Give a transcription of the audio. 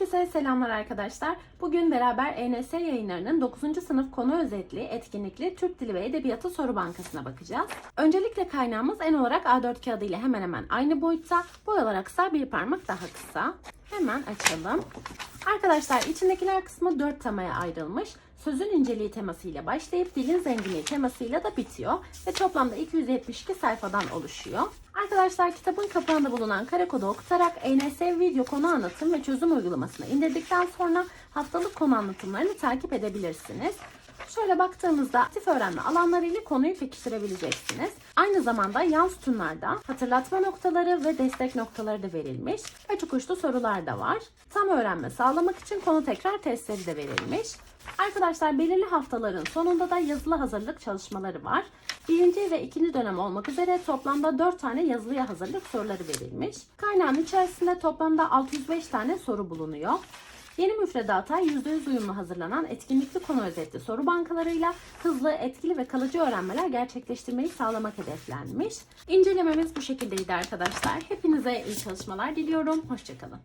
Herkese selamlar arkadaşlar. Bugün beraber ENS yayınlarının 9. sınıf konu özetli, etkinlikli Türk Dili ve Edebiyatı soru bankasına bakacağız. Öncelikle kaynağımız en olarak A4 kağıdı ile hemen hemen aynı boyutta, boy olaraksa bir parmak daha kısa. Hemen açalım. Arkadaşlar içindekiler kısmı 4 temaya ayrılmış. Sözün inceliği temasıyla başlayıp dilin zenginliği temasıyla da bitiyor ve toplamda 272 sayfadan oluşuyor. Arkadaşlar kitabın kapağında bulunan kare kodu okutarak ENS video konu anlatım ve çözüm uygulamasını indirdikten sonra haftalık konu anlatımlarını takip edebilirsiniz. Şöyle baktığımızda aktif öğrenme alanlarıyla konuyu pekiştirebileceksiniz. Aynı zamanda yan sütunlarda hatırlatma noktaları ve destek noktaları da verilmiş. Açık uçlu sorular da var. Tam öğrenme sağlamak için konu tekrar testleri de verilmiş. Arkadaşlar belirli haftaların sonunda da yazılı hazırlık çalışmaları var. Birinci ve ikinci dönem olmak üzere toplamda 4 tane yazılıya hazırlık soruları verilmiş. Kaynağın içerisinde toplamda 605 tane soru bulunuyor. Yeni müfredata %100 uyumlu hazırlanan etkinlikli konu özetli soru bankalarıyla hızlı, etkili ve kalıcı öğrenmeler gerçekleştirmeyi sağlamak hedeflenmiş. İncelememiz bu şekildeydi arkadaşlar. Hepinize iyi çalışmalar diliyorum. Hoşçakalın.